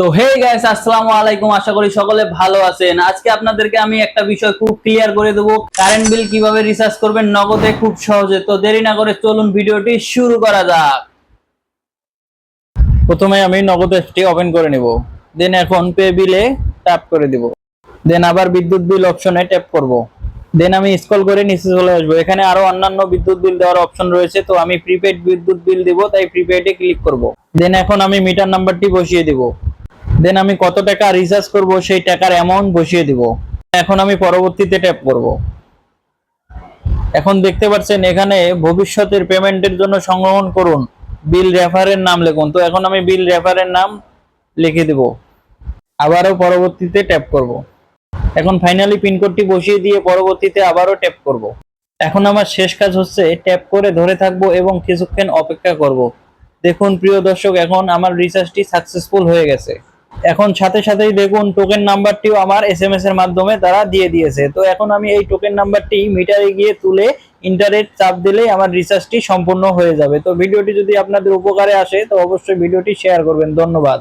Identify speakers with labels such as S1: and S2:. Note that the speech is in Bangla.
S1: তো হে গাইস আসসালামু আলাইকুম। আশা করি সকলে ভালো আছেন। আজকে আপনাদেরকে আমি একটা বিষয় খুব ক্লিয়ার করে দেবো। কারেন্ট বিল কীভাবে রিচার্জ করবেন নগদে খুব সহজে। তো দেরি না করে চলুন ভিডিওটি শুরু করা যাক। প্রথমে আমি নগদ অ্যাপটি ওপেন করে নিব। দেন এখন পে বিলে ট্যাপ করে দিব। দেন আবার বিদ্যুৎ বিল অপশনে ট্যাপ করব। দেন আমি স্ক্রল করে নিচে চলে আসব। এখানে আরও অন্যান্য বিদ্যুৎ বিল দেওয়ার অপশন রয়েছে। তো আমি প্রিপেড বিদ্যুৎ বিল দিব, তাই প্রিপেডে ক্লিক করব। দেন এখন আমি মিটার নাম্বারটি বসিয়ে দিব। দেন আমি কত টাকা রিচার্জ করব, সেই টাকার অ্যামাউন্ট বসিয়ে দিব। এখন আমি পরবর্তীতে ট্যাপ করব। এখন দেখতে পাচ্ছেন, এখানে ভবিষ্যতের পেমেন্টের জন্য সংগ্রহণ করুন। বিল রেফারের নাম লিখুন। তো এখন আমি বিল রেফারের নাম লিখে দেব। আবারও পরবর্তীতে ট্যাপ করব। এখন ফাইনালি পিনকোডটি বসিয়ে দিয়ে পরবর্তীতে আবারও ট্যাপ করব। এখন আমার শেষ কাজ হচ্ছে ট্যাপ করে ধরে থাকব এবং কিছুক্ষণ অপেক্ষা করব। দেখুন প্রিয় দর্শক, এখন আমার রিচার্জটি সাকসেসফুল হয়ে গেছে। এখন সাথে সাথেই দেখুন টোকেন নাম্বারটিও আমার এস এম এস এর মাধ্যমে তারা দিয়ে দিয়েছে। তো এখন আমি এই টোকেন নাম্বারটি মিটারে গিয়ে তুলে ইন্টারনেট চাপ দিলেই আমার রিচার্জটি সম্পূর্ণ হয়ে যাবে। তো ভিডিওটি যদি আপনাদের উপকারে আসে, তো অবশ্যই ভিডিওটি শেয়ার করবেন। ধন্যবাদ।